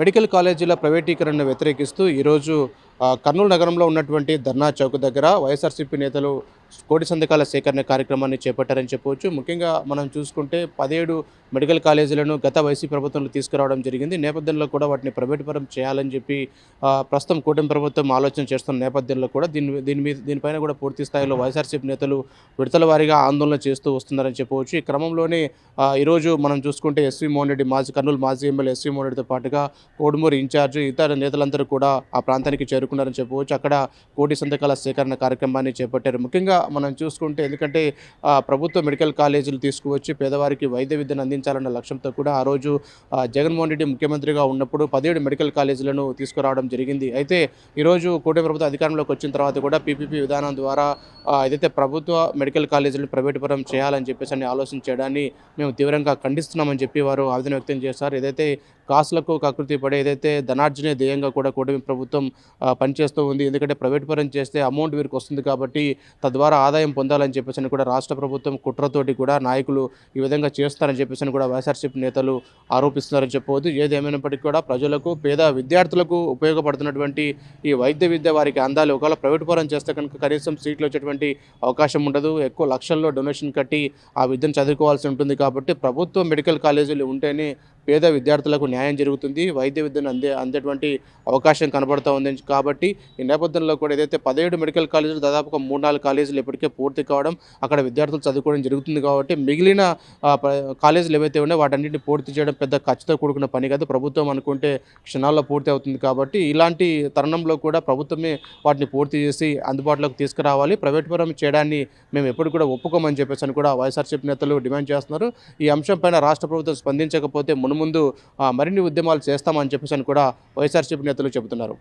Medical కాలేజీల ప్రైవేటీకరణను వ్యతిరేకిస్తూ ఈరోజు కర్నూలు నగరంలో ఉన్నటువంటి ధర్నా చౌక్ దగ్గర వైఎస్ఆర్సీపీ నేతలు కోటి సంతకాల సేకరణ కార్యక్రమాన్ని చేపట్టారని చెప్పవచ్చు. ముఖ్యంగా మనం చూసుకుంటే పదిహేడు మెడికల్ కాలేజీలను గత వైసీపీ ప్రభుత్వంలో తీసుకురావడం జరిగింది. నేపథ్యంలో కూడా వాటిని ప్రైవేటుపరం చేయాలని చెప్పి ప్రస్తుతం కూటమి ప్రభుత్వం ఆలోచన చేస్తున్న నేపథ్యంలో కూడా దీని దీని మీద దీనిపైన కూడా పూర్తి స్థాయిలో వైఎస్ఆర్సీపీ నేతలు విడతల వారీగా ఆందోళన చేస్తూ వస్తున్నారని చెప్పవచ్చు. ఈ క్రమంలోనే ఈరోజు మనం చూసుకుంటే ఎస్వి మోహన్ రెడ్డి మాజీ కర్నూలు మాజీ ఎమ్మెల్యే ఎస్వి మోహన్ రెడ్డితో పాటుగా కోడుమూరు ఇన్ఛార్జ్ ఇతర నేతలందరూ కూడా ఆ ప్రాంతానికి చేరుకున్నారని చెప్పవచ్చు. అక్కడ కోటి సంతకాల సేకరణ కార్యక్రమాన్ని చేపట్టారు. ముఖ్యంగా మనం చూసుకుంటే ఎందుకంటే ప్రభుత్వ మెడికల్ కాలేజీలు తీసుకువచ్చి పేదవారికి వైద్య విద్యను అందించాలన్న లక్ష్యంతో కూడా ఆ రోజు జగన్మోహన్ రెడ్డి ముఖ్యమంత్రిగా ఉన్నప్పుడు పదిహేడు మెడికల్ కాలేజీలను తీసుకురావడం జరిగింది. అయితే ఈరోజు కూటమి ప్రభుత్వం అధికారంలోకి వచ్చిన తర్వాత కూడా పీపీపీ విధానం ద్వారా ఏదైతే ప్రభుత్వ మెడికల్ కాలేజీలు ప్రైవేటుపరం చేయాలని చెప్పేసి అని ఆలోచన చేయడాన్ని మేము తీవ్రంగా ఖండిస్తున్నామని చెప్పి వారు ఆవేదన వ్యక్తం చేశారు. ఏదైతే కాసులకు కకృతి పడే ఏదైతే ధనార్జనే ధ్యేయంగా కూడా కూటమి ప్రభుత్వం పనిచేస్తూ ఉంది. ఎందుకంటే ప్రైవేట్ పరం చేస్తే అమౌంట్ వీరికి వస్తుంది కాబట్టి తద్వారా ఆదాయం పొందాలని చెప్పేసి అని కూడా రాష్ట్ర ప్రభుత్వం కుట్రతోటి కూడా నాయకులు ఈ విధంగా చేస్తారని చెప్పేసి అని కూడా వైఎస్ఆర్సీపీ నేతలు ఆరోపిస్తున్నారని చెప్పవచ్చు. ఏది కూడా ప్రజలకు పేద విద్యార్థులకు ఉపయోగపడుతున్నటువంటి ఈ వైద్య విద్య వారికి అందాలి. ఒకవేళ ప్రైవేట్ పరం చేస్తే కనుక కనీసం సీట్లు వచ్చేటువంటి అవకాశం ఉండదు. ఎక్కువ లక్షల్లో డొనేషన్ కట్టి ఆ విద్యను చదువుకోవాల్సి ఉంటుంది కాబట్టి ప్రభుత్వ మెడికల్ కాలేజీలు ఉంటేనే పేద విద్యార్థులకు న్యాయం జరుగుతుంది వైద్య విద్యను అందే అందేటువంటి అవకాశం కనబడుతూ ఉంది. కాబట్టి ఈ నేపథ్యంలో కూడా ఏదైతే పదిహేడు మెడికల్ కాలేజీలు దాదాపుగా మూడు నాలుగు కాలేజీలు ఇప్పటికే పూర్తి కావడం అక్కడ విద్యార్థులు చదువుకోవడం జరుగుతుంది కాబట్టి మిగిలిన కాలేజీలు ఏవైతే ఉన్నాయో వాటన్నింటిని పూర్తి చేయడం పెద్ద ఖర్చుతో కూడుకున్న పని కాదు. ప్రభుత్వం అనుకుంటే క్షణాల్లో పూర్తి అవుతుంది కాబట్టి ఇలాంటి తరుణంలో కూడా ప్రభుత్వమే వాటిని పూర్తి చేసి అందుబాటులోకి తీసుకురావాలి. ప్రైవేట్ పరం చేయడాన్ని మేము ఎప్పుడు కూడా ఒప్పుకోమని చెప్పేసి అని కూడా వైఎస్ఆర్సీపీ నేతలు డిమాండ్ చేస్తున్నారు. ఈ అంశంపైన రాష్ట్ర ప్రభుత్వం స్పందించకపోతే మునుముందు ఆ, మరిన్ని ఉద్యమాలు చేస్తామని చెప్పేసి అని కూడా వైఎస్ఆర్సీపీ నేతలు చెబుతున్నారు.